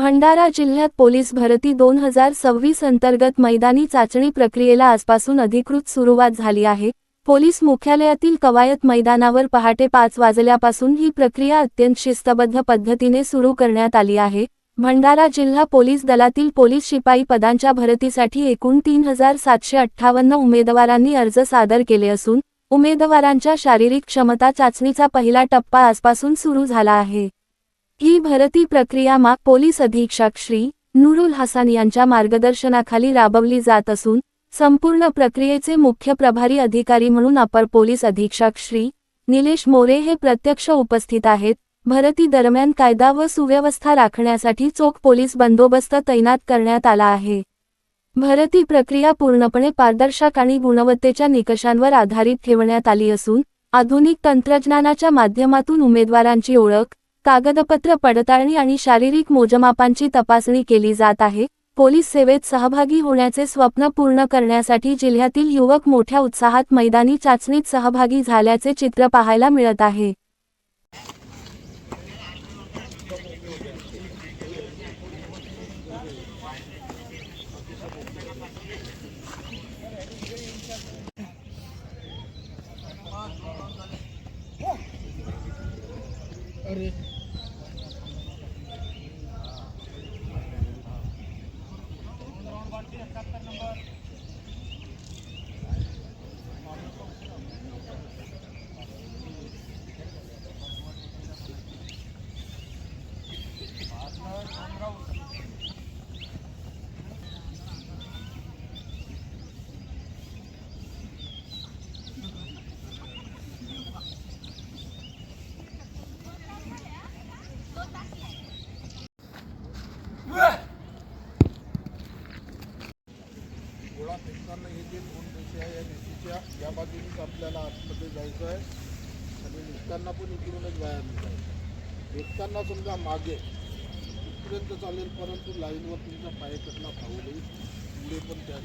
भंडारा जिल्ह्यात पोलीस भरती दोन हजार सव्वीस अंतर्गत मैदानी चाचणी प्रक्रियेला आजपासून अधिकृत सुरुवात झाली आहे. पोलीस मुख्यालयातील कवायत मैदानावर पहाटे पाच वाजल्यापासून ही प्रक्रिया अत्यंत शिस्तबद्ध पद्धतीने सुरू करण्यात आली आहे. भंडारा जिल्हा पोलीस दलातील पोलीस शिपाई पदांच्या भरतीसाठी एकूण तीन हजार सातशे अठ्ठावन्न उमेदवारांनी अर्ज सादर केले असून उमेदवारांच्या शारीरिक क्षमता चाचणीचा पहिला टप्पा आजपासून सुरू झाला आहे. ही भरती प्रक्रिया माग पोलीस अधीक्षक श्री नूरुल हसन यांच्या मार्गदर्शनाखाली राबवली जात असून संपूर्ण प्रक्रियेचे मुख्य प्रभारी अधिकारी म्हणून अपर पोलीस अधीक्षक श्री निलेश मोरे हे प्रत्यक्ष उपस्थित आहेत. भरती दरम्यान कायदा व सुव्यवस्था राखण्यासाठी चोख पोलीस बंदोबस्त तैनात करण्यात आला आहे. भरती प्रक्रिया पूर्णपणे पारदर्शक आणि गुणवत्तेच्या निकषांवर आधारित ठेवण्यात आली असून आधुनिक तंत्रज्ञानाच्या माध्यमातून उमेदवारांची ओळख कागदपत्र पडताळणी आणि शारीरिक मोजमापांची तपासणी केली जात आहे. पोलीस सेवेत सहभागी होण्याचे स्वप्न पूर्ण करण्यासाठी जिल्ह्यातील युवक मोठ्या उत्साहात मैदानी चाचणीत सहभागी झाल्याचे चित्र पाहायला मिळत आहे. ഒരു गोळा फेकताना हे जे दोन रेषे आहे या रेषेच्या या बाजूनेच आपल्याला आतमध्ये जायचं आहे. आणि निघताना पण इकडूनच बाहेर निघायचं फेकताना समजा मागे इथपर्यंत चालेल परंतु लाईनवर तुमचा पाय कसला देईल पुढे पण त्याच